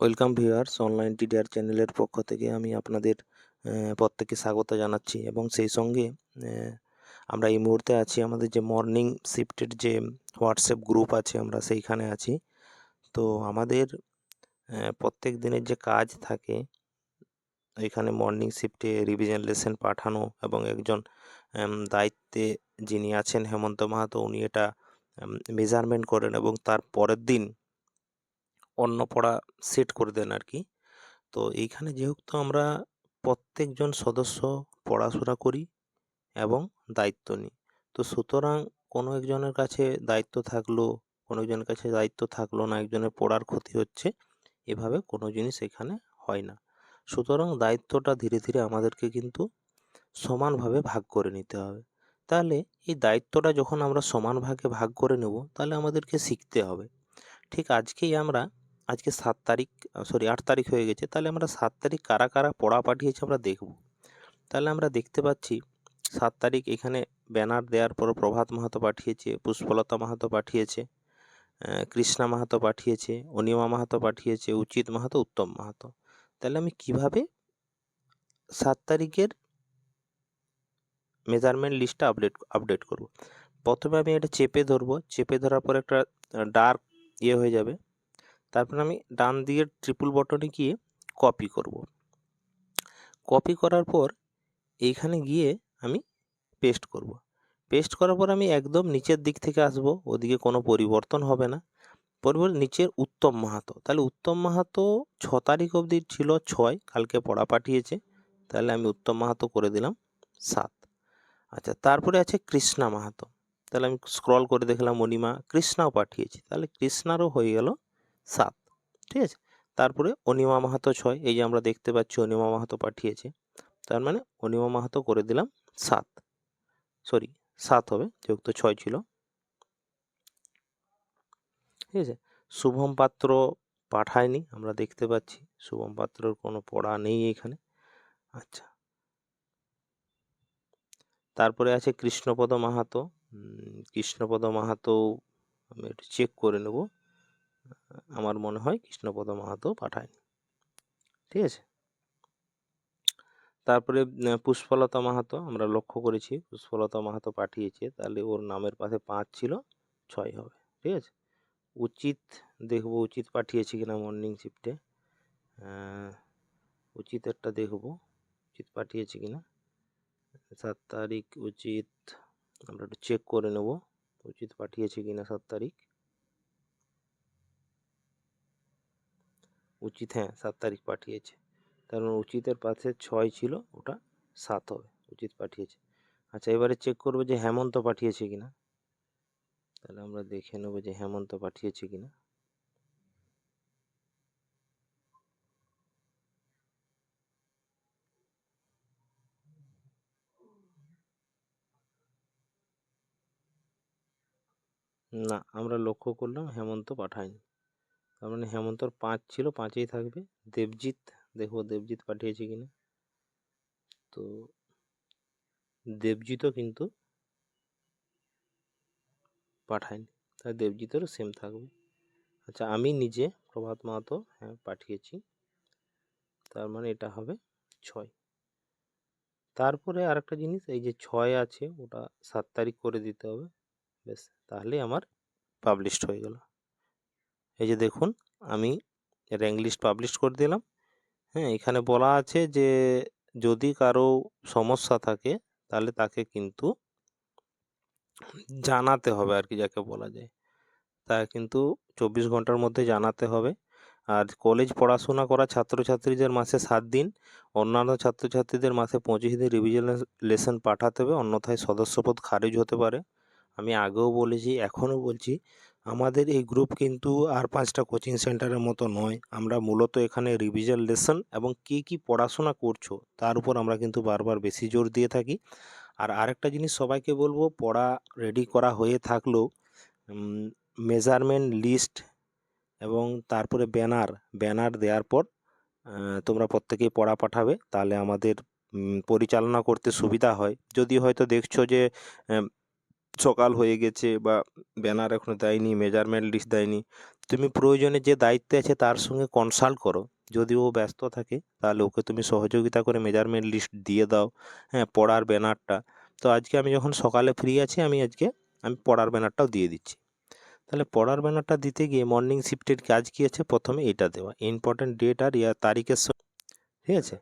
Welcome viewers online TDR চ্যানেলের পক্ষ থেকে আমি আপনাদের প্রত্যেককে স্বাগত জানাচ্ছি। এবং সেই সঙ্গে আমরা এই মুহূর্তে আছি আমাদের যে মর্নিং শিফটের যে হোয়াটসঅ্যাপ গ্রুপ আছে, আমরা সেইখানে আছি। তো আমাদের প্রত্যেক দিনের যে কাজ থাকে, এখানে মর্নিং শিফটে রিভিশন লেসন পাঠানো এবং একজন দায়িত্বে যিনি আছেন হেমন্ত মাহাতো, উনি এটা মেজারমেন্ট করেন এবং তার পরের দিন অন্য পড়া সেট করে দেন আর কি তো এইখানে যেহেতু আমরা প্রত্যেকজন সদস্য পড়াশোনা করি এবং দায়িত্ব নিই, তো সুতরাং কোনো একজনের কাছে দায়িত্ব থাকল, কোনো একজনের কাছে দায়িত্ব থাকল না, একজনের পড়ার ক্ষতি হচ্ছে, এভাবে কোনো জিনিস এখানে হয় না। সুতরাং দায়িত্বটা ধীরে ধীরে আমাদেরকে কিন্তু সমানভাবে ভাগ করে নিতে হবে। তাহলে এই দায়িত্বটা যখন আমরা সমান ভাগে ভাগ করে নেব, তাহলে আমাদেরকে শিখতে হবে। ঠিক আজকেই আমরা আজকে সাত তারিখ সরি আট তারিখ হয়ে গেছে। তাহলে আমরা সাত তারিখ কারা কারা পড়া পাঠিয়েছে আমরা দেখব। তাহলে আমরা দেখতে পাচ্ছি, সাত তারিখ এখানে ব্যানার দেওয়ার পর প্রভাত মাহাতো পাঠিয়েছে, পুষ্পলতা মাহাতো পাঠিয়েছে কৃষ্ণা মাহাতো পাঠিয়েছে, অনিমা মাহাতো পাঠিয়েছে, উচিত মাহাতো, উত্তম মাহাতো। তাহলে আমি কীভাবে সাত তারিখের মেজারমেন্ট লিস্টটা আপডেট আপডেট করব? প্রথমে আমি এটা চেপে ধরবো। চেপে ধরার পর একটা ডার্ক ইয়ে হয়ে যাবে। তারপর আমি ডান দিকের ট্রিপল বটনে গিয়ে কপি করব। কপি করার পর এইখানে গিয়ে আমি পেস্ট করব। পেস্ট করার পর আমি একদম নিচের দিক থেকে আসব, ওদিকে কোনো পরিবর্তন হবে না। পরিবর্তন নিচের উত্তম মাহাতো। তাহলে উত্তম মাহাতো ছ তারিখ অবধি ছিল ছয়, কালকে পড়া পাঠিয়েছে। তাহলে আমি উত্তম মাহাতো করে দিলাম সাত। আচ্ছা তারপরে আছে কৃষ্ণা মাহাতো। তাহলে আমি স্ক্রল করে দেখলাম মণিমা কৃষ্ণাও পাঠিয়েছি। তাহলে কৃষ্ণারও হয়ে গেল সাত, ঠিক আছে? তারপরে অনিমা মাহাতো ছয়, এই যে আমরা দেখতে পাচ্ছি অনিমা মাহাতো পাঠিয়েছে। তার মানে অনিমা মাহাতো করে দিলাম সাত। সরি, সাত হবে, যেহেতু ছয় ছিল। ঠিক আছে? শুভম পাত্র পাঠায়নি, আমরা দেখতে পাচ্ছি। শুভম পাত্রর কোনো পড়া নেই এখানে। আচ্ছা। তারপরে আছে কৃষ্ণপদ মাহাতো। কৃষ্ণপদ মাহাতো, আমি একটু চেক করে নেব। আমার মনে হয় কৃষ্ণপদ মাহাতো পাঠায়নি। ঠিক আছে? তারপরে পুষ্পলতা মাহাতো আমরা লক্ষ্য করেছি, পুষ্পলতা মাহাতো পাঠিয়েছে, তাহলে ওর নামের পাশে পাঁচ ছিল, ছয় হবে, ঠিক আছে? উচিত, দেখব উচিত পাঠিয়েছে কিনা মর্নিং শিফটে উচিত একটা দেখব, উচিত পাঠিয়েছে কিনা। সাত তারিখ উচিত, আমরা একটু চেক করে নেব, উচিত পাঠিয়েছে কিনা সাত তারিখ। উচিত হ্যাঁ সাত তারিখ পাঠিয়েছে। মানে উচিতের পাশে ছয় ছিল, ওটা সাত হবে, উচিত পাঠিয়েছে। আচ্ছা এবারে চেক করব যে হেমন্ত পাঠিয়েছে কিনা। তাহলে আমরা দেখে নেব যে হেমন্ত পাঠিয়েছে কিনা। না, আমরা লক্ষ্য করলাম হেমন্ত পাঠায়নি। তার মানে হেমন্তর পাঁচ ছিল, পাঁচেই থাকবে। দেবজিৎ, দেখব দেবজিৎ পাঠিয়েছে কিনা তো দেবজিৎও কিন্তু পাঠায়নি, তাই দেবজিতেরও সেম থাকবে। আচ্ছা আমি নিজে প্রভাত মাহাতো হ্যাঁ পাঠিয়েছি। তার মানে এটা হবে ছয়। তারপরে আরেকটা জিনিস, এই যে ছয় আছে, ওটা সাত তারিখ করে দিতে হবে। বেশ তাহলে আমার পাবলিশড হয়ে গেল। এই যে দেখুন, আমি র্যাঙ্ক লিস্ট পাবলিশ করে দিলাম। হ্যাঁ এখানে বলা আছে যে, যদি কারও সমস্যা থাকে, তাহলে তাকে কিন্তু জানাতে হবে আর কি, যাকে বলা যায়। তা কিন্তু চব্বিশ ঘণ্টার মধ্যে জানাতে হবে। আর কলেজ পড়াশোনা করা ছাত্রছাত্রীদের মাসে সাত দিন, অন্যান্য ছাত্রছাত্রীদের মাসে পঁচিশ দিন রিভিশন লেসন পাঠাতে হবে। অন্যথায় সদস্যপদ খারিজ হতে পারে। আমি আগেও বলেছি, এখনও বলছি আমাদের এই গ্রুপ কিন্তু আর পাঁচটা কোচিং সেন্টারের মতো নয়। আমরা মূলত এখানে রিভিশন লেসন এবং কে কী পড়াশোনা করছ, তার উপর আমরা কিন্তু বারবার বেশি জোর দিয়ে থাকি। আর আরেকটা জিনিস সবাইকে বলব, পড়া রেডি করা হয়ে থাকলেও মেজারমেন্ট লিস্ট এবং তারপরে ব্যানার ব্যানার দেওয়ার পর তোমরা প্রত্যেকেই পড়া পাঠাবে, তাহলে আমাদের পরিচালনা করতে সুবিধা হয়। যদি হয়তো দেখছ যে সকাল হয়ে গেছে বা ব্যানার এখনও দেয়নি মেজারমেন্ট লিস্ট দেয়নি, তুমি প্রয়োজনে যে দায়িত্বে আছে তার সঙ্গে কনসাল্ট করো। যদি ও ব্যস্ত থাকে, তাহলে ওকে তুমি সহযোগিতা করে মেজারমেন্ট লিস্ট দিয়ে দাও হ্যাঁ পড়ার ব্যানারটা। তো আজকে আমি যখন সকালে ফ্রি আছি, আমি আজকে, আমি পড়ার ব্যানারটাও দিয়ে দিচ্ছি। তাহলে পড়ার ব্যানারটা দিতে গিয়ে মর্নিং শিফটের কাজ কী আছে? প্রথমে এটা দেওয়া। ইম্পর্ট্যান্ট ডেট আর ইয়ার তারিখের ঠিক আছে?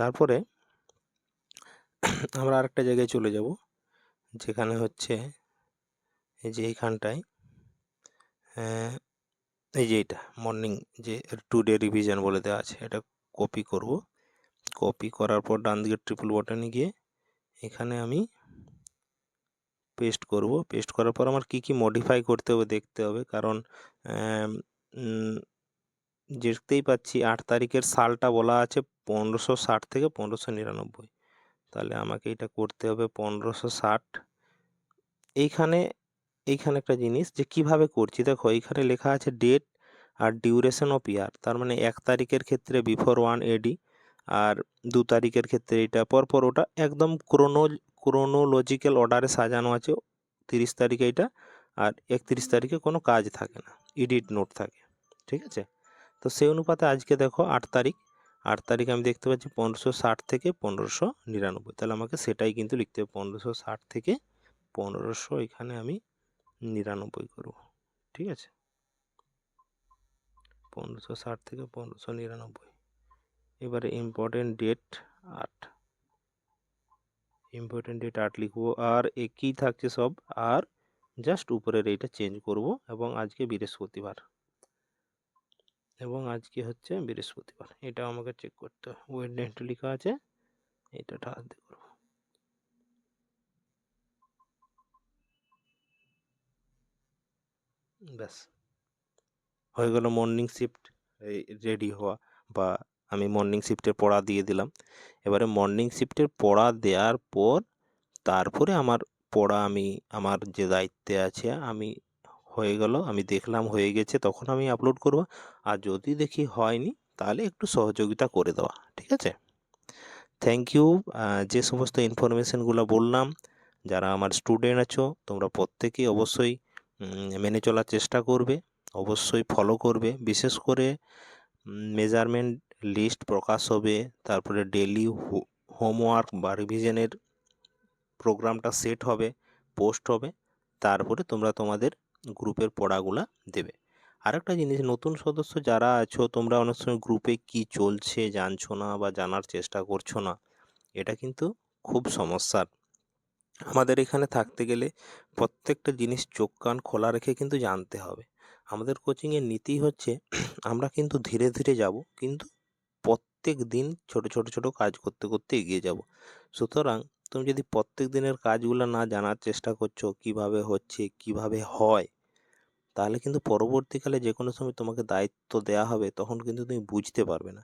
তারপরে আমরা আরেকটা জায়গায় চলে যাব, যেখানে হচ্ছে এই যে এইখানটায় এই যে এটা মর্নিং যে টু ডে রিভিশন বলে দেওয়া আছে, এটা কপি করব। কপি করার পর ডান দিকে ট্রিপল বটনে গিয়ে এখানে আমি পেস্ট করব। পেস্ট করার পর আমার কি কি মডিফাই করতে হবে দেখতে হবে, কারণ দেখতেই পাচ্ছি আট তারিখের সালটা বলা আছে পনেরোশো ষাট থেকে পনেরোশো নিরানব্বই। তাহলে আমাকে এটা করতে হবে পনেরোশো ষাট। এইখানে এইখানে একটা জিনিস যে কীভাবে করছি? দেখো, এইখানে লেখা আছে ডেট আর ডিউরেশন অফ ইয়ার। তার মানে এক তারিখের ক্ষেত্রে বিফোর ওয়ান এডি আর দু তারিখের ক্ষেত্রে এটা। পরপর ওটা একদম ক্রোনো ক্রোনোলজিক্যাল অর্ডারে সাজানো আছে। তিরিশ তারিখে এটা আর একত্রিশ তারিখে কোনো কাজ থাকে না। এডিট নোট থাকে। ঠিক আছে? তো সেই অনুপাতে আজকে দেখো আট তারিখ। আট তারিখ আমি দেখতে পাচ্ছি পনেরোশো ষাট থেকে পনেরোশো নিরানব্বই। তাহলে আমাকে সেটাই কিন্তু লিখতে হবে, পনেরোশো ষাট থেকে পনেরোশো এখানে আমি নিরানব্বই করব, ঠিক আছে? পনেরোশো ষাট থেকে পনেরোশো নিরানব্বই। এবারে ইম্পর্টেন্ট ডেট আট। ইম্পর্টেন্ট ডেট আট লিখব। আর একই থাকছে সব? আর জাস্ট উপরের এইটা চেঞ্জ করব এবং আজকে বৃহস্পতিবার। এবং আজকে হচ্ছে বৃহস্পতিবার। এটা আমাকে চেক করতে হবে। ওয়েডনেসডে লেখা আছে, এটা দিয়ে করব। ব্যাস। হয়ে গেল মর্নিং শিফট রেডি হওয়া বা আমি মর্নিং শিফটের পড়া দিয়ে দিলাম। এবারে মর্নিং শিফটের পড়া দেওয়ার পর, তারপরে আমার পড়া আমি, আমার যে দায়িত্বে আছে, আমি হয়ে গেল, আমি দেখলাম হয়ে গেছে, তখন আমি আপলোড করব। আর যদি দেখি হয়নি, তাহলে একটু সহযোগিতা করে দেওয়া, ঠিক আছে? থ্যাংক ইউ যে সমস্ত ইনফরমেশনগুলো বললাম, যারা আমার স্টুডেন্ট আছো, তোমরা প্রত্যেকেই অবশ্যই মেনে চলার চেষ্টা করবে, অবশ্যই ফলো করবে। বিশেষ করে মেজারমেন্ট লিস্ট প্রকাশ হবে, তারপরে ডেলি হোমওয়ার্ক বা রিভিশনের প্রোগ্রামটা সেট হবে পোস্ট হবে, তারপরে তোমরা তোমাদের গ্রুপের পড়াগুলা দেবে। আরেকটা জিনিস, নতুন সদস্য যারা আছো, তোমরা অনেক সময় গ্রুপে কি চলছে জানছো না বা জানার চেষ্টা করছ না, এটা কিন্তু খুব সমস্যার। আমাদের এখানে থাকতে গেলে প্রত্যেকটা জিনিস চোখ কান খোলা রেখে কিন্তু জানতে হবে। আমাদের কোচিংয়ের নীতি হচ্ছে, আমরা কিন্তু ধীরে ধীরে যাব, কিন্তু প্রত্যেক দিন ছোট ছোট ছোট কাজ করতে করতে এগিয়ে যাব। সুতরাং তুমি যদি প্রত্যেক দিনের কাজগুলো না জানার চেষ্টা করছ কীভাবে হচ্ছে, কীভাবে হয়, তাহলে কিন্তু পরবর্তীকালে যে কোনো সময় তোমাকে দায়িত্ব দেওয়া হবে তখন কিন্তু তুমি বুঝতে পারবে না।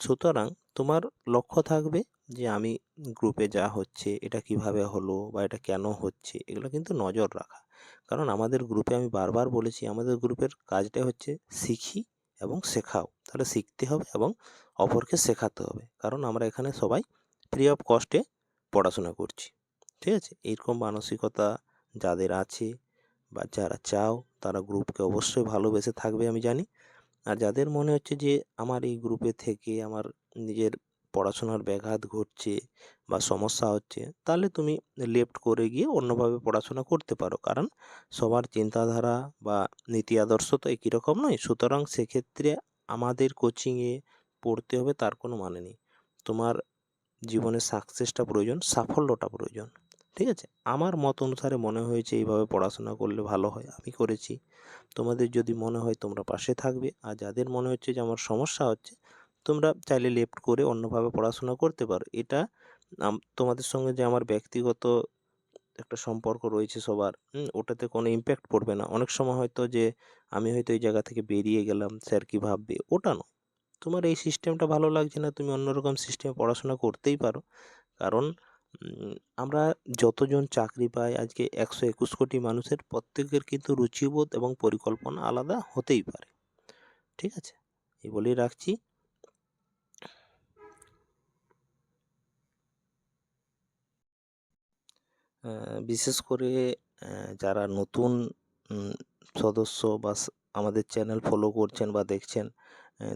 সুতরাং তোমার লক্ষ্য থাকবে যে আমি গ্রুপে যা হচ্ছে, এটা কীভাবে হলো বা এটা কেন হচ্ছে, এগুলো কিন্তু নজর রাখা। কারণ আমাদের গ্রুপে আমি বারবার বলেছি, আমাদের গ্রুপের কাজটা হচ্ছে শিখি এবং শেখাও। তাহলে শিখতে হবে এবং অপরকে শেখাতে হবে। কারণ আমরা এখানে সবাই ফ্রি অফ কস্টে পড়াশোনা করছি। ঠিক আছে? এরকম মানসিকতা যাদের আছে বা যারা চাও, তারা গ্রুপকে অবশ্যই ভালোবেসে থাকবে আমি জানি। আর যাদের মনে হচ্ছে যে আমার এই গ্রুপে থেকে আমার নিজের পড়াশোনার ব্যাঘাত ঘটছে বা সমস্যা হচ্ছে, তাহলে তুমি লেফট করে গিয়ে অন্যভাবে পড়াশোনা করতে পারো। কারণ সবার চিন্তাধারা বা নীতি আদর্শ তো একই রকম নয়। সুতরাং সেক্ষেত্রে আমাদের কোচিংয়ে পড়তে হবে, তার কোনো মানে নেই। তোমার জীবনে সাকসেসটা প্রয়োজন, সাফল্যটা প্রয়োজন, ঠিক আছে? আমার মত অনুসারে মনে হয়েছে এইভাবে পড়াশোনা করলে ভালো হয়, আমি করেছি। তোমাদের যদি মনে হয় তোমরা পাশে থাকবে, আর যাদের মনে হচ্ছে যে আমার সমস্যা হচ্ছে, তোমরা চাইলে লেফট করে অন্যভাবে পড়াশোনা করতে পারো। এটা তোমাদের সঙ্গে যে আমার ব্যক্তিগত একটা সম্পর্ক রয়েছে সবার ওটাতে কোনো ইম্প্যাক্ট পড়বে না। অনেক সময় হয়তো যে আমি হয়তো এই জায়গা থেকে বেরিয়ে গেলাম, স্যার কি ভাববে? ওটা নয়। তোমার এই সিস্টেমটা ভালো লাগছে না, তুমি অন্যরকম সিস্টেমে পড়াশোনা করতেই পারো। কারণ আমরা যতজন চাকরি পাই, আজকে একশো একুশ কোটি মানুষের প্রত্যেকের কিন্তু রুচিবোধ এবং পরিকল্পনা আলাদা হতেই পারে। ঠিক আছে? এই বলেই রাখছি। বিশেষ করে যারা নতুন সদস্য বা আমাদের চ্যানেল ফলো করছেন বা দেখছেন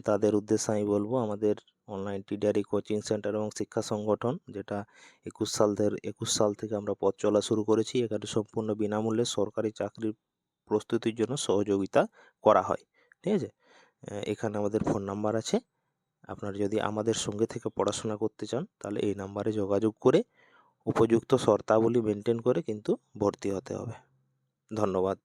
তাদের উদ্দেশ্যে আমি বলব আমাদের অনলাইন টিডিআরই কোচিং সেন্টার এবং শিক্ষা সংগঠন, যেটা একুশ সাল একুশ সাল থেকে আমরা পথ চলা শুরু করেছি, এখানে সম্পূর্ণ বিনামূল্যে সরকারি চাকরির প্রস্তুতির জন্য সহযোগিতা করা হয়। ঠিক আছে? এখানে আমাদের ফোন নাম্বার আছে। আপনারা যদি আমাদের সঙ্গে থেকে পড়াশোনা করতে চান, তাহলে এই নাম্বারে যোগাযোগ করে উপযুক্ত শর্তাবলী মেনটেন করে কিন্তু ভর্তি হতে হবে। ধন্যবাদ।